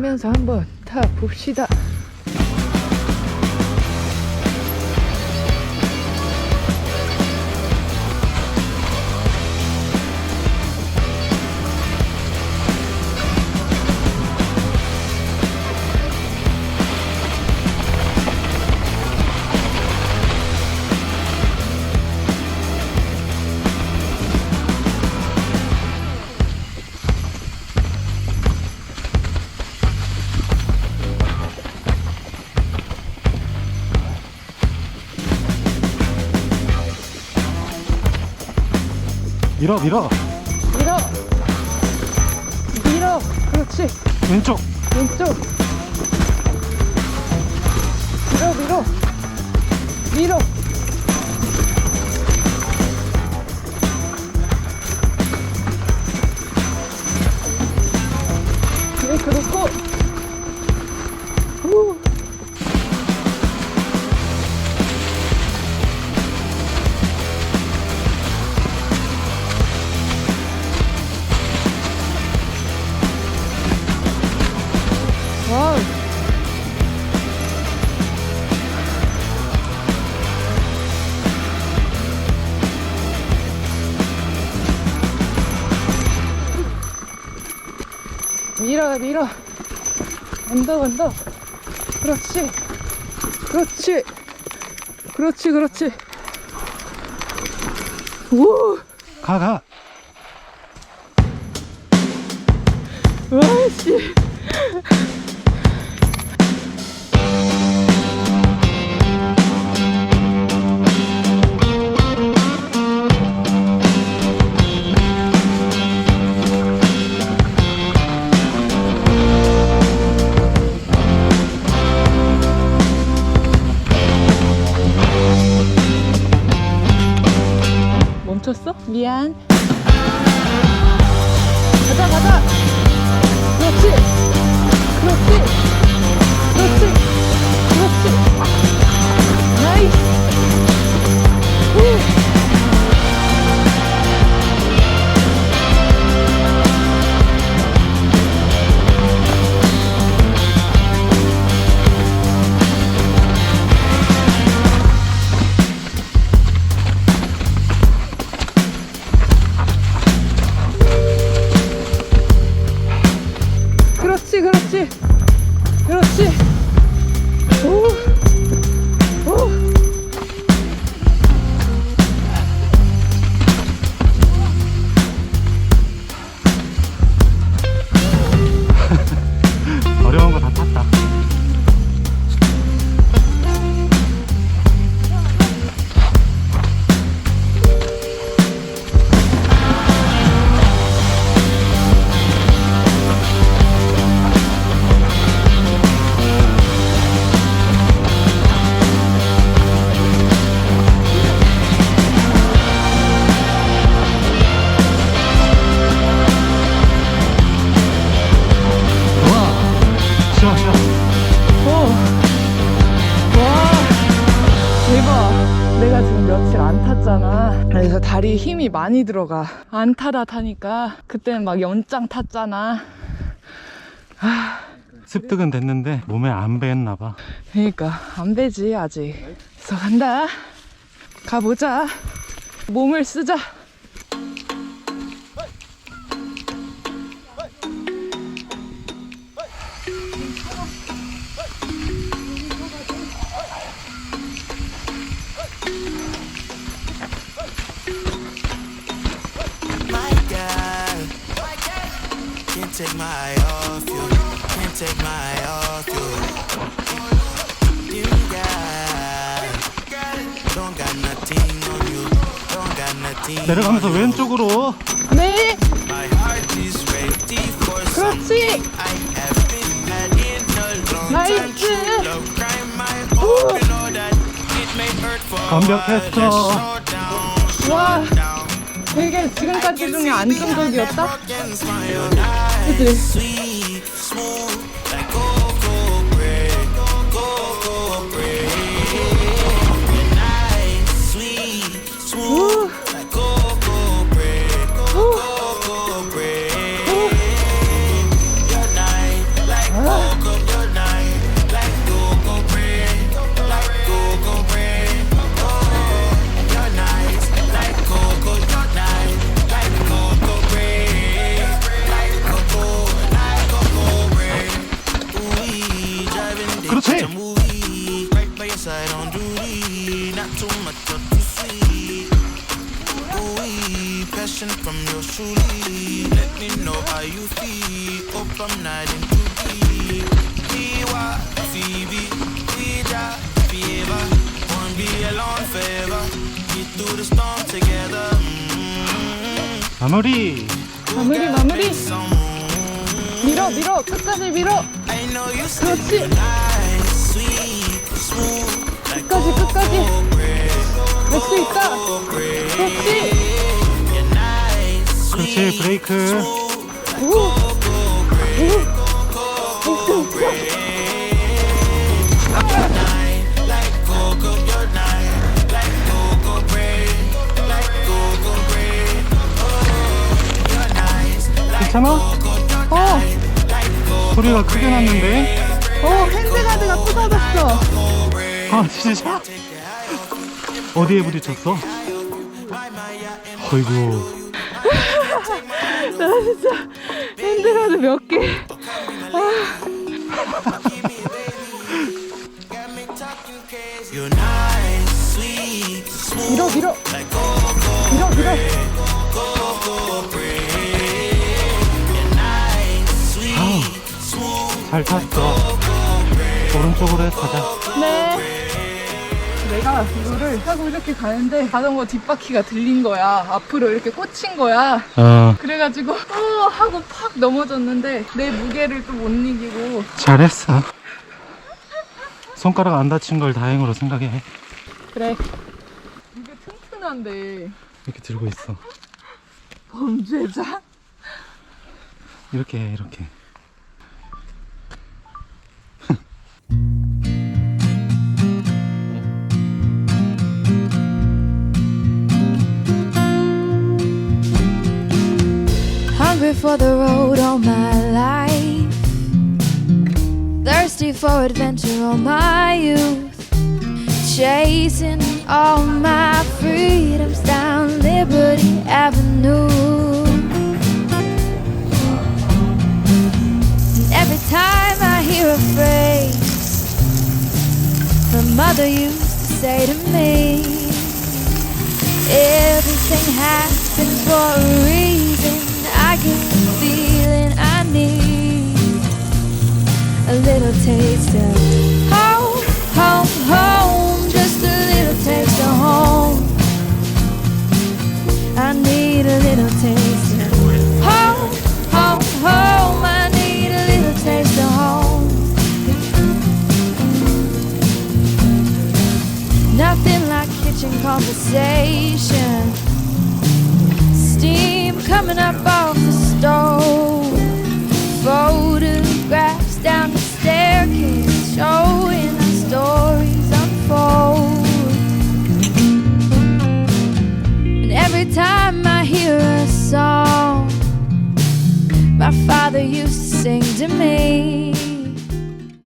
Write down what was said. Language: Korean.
쓰면서 한번 타 봅시다. 밀어 밀어 밀어, 밀어. 그렇지. 왼쪽 왼쪽. 밀어, 밀어. 밀어. 브레이크 놓고. 와우. 밀어, 밀어. 언덕, 언덕. 그렇지. 그렇지. 그렇지, 그렇지. 우! 가가 와, 씨. 멈췄어? 미안. 가자, 가자. 그렇지. 그렇지. 그렇지. 그렇지. 나이스. 그 며칠 안 탔잖아. 그래서 다리에 힘이 많이 들어가. 안 타다 타니까 그때는 막 연장 탔잖아. 습득은 됐는데 몸에 안 배했나 봐 그러니까 안 되지 아직. 그래서 간다. 가보자. 몸을 쓰자. Take my eye off you. Can't take my eye off you. You got, don't got nothing on you. Don't got nothing. 내려가면서 on you. 왼쪽으로 네. My heart is ready for something 그렇지. I have been had in a long time. True love crime. I hope you know that it may hurt for a while. 완벽했어. Just slow down, 와. slow down. 되게 지금까지 중에 안정적이었다. 그 side on duty. Not too much or too sweet. Ooh, passion from your truly. Let me know how you feel. Hope I'm not in too deep. Iwa, Phoebe, Ouija, Fever. Won't be alone forever. Get through the storm together. Mm-hmm. 마무리. 마무리 마무리 Some 밀어 밀어 끝까지 밀어 I know you still 그렇지 끝까지 끝까지. 할수 있다 그렇지 그렇지, 브레이크. 우. Oh, 괜찮아? 어, 소리가 크게 났는데. 어 핸드가드가 부서졌어 아, 진짜? 어디에 부딪혔어? 어이구. 나 진짜 핸드가드 몇개 sweet, smooth. 밀어 밀어 밀어 밀어. 잘 탔어. 오른쪽으로 해, 타자. 네 내가 이거를 하고 이렇게 가는데 자전거 뒷바퀴가 들린 거야 앞으로 이렇게 꽂힌 거야 어, 그래가지고 어 하고 팍 넘어졌는데 내 무게를 또 못 이기고 잘했어. 손가락 안 다친 걸 다행으로 생각해. 그래 이게 튼튼한데 이렇게 들고 있어. 범죄자? 이렇게 해, 이렇게. For the road all my life. Thirsty for adventure all my youth. Chasing all my freedoms down Liberty Avenue. And every time I hear a phrase, my mother used to say to me. Everything happens for a Steam coming up all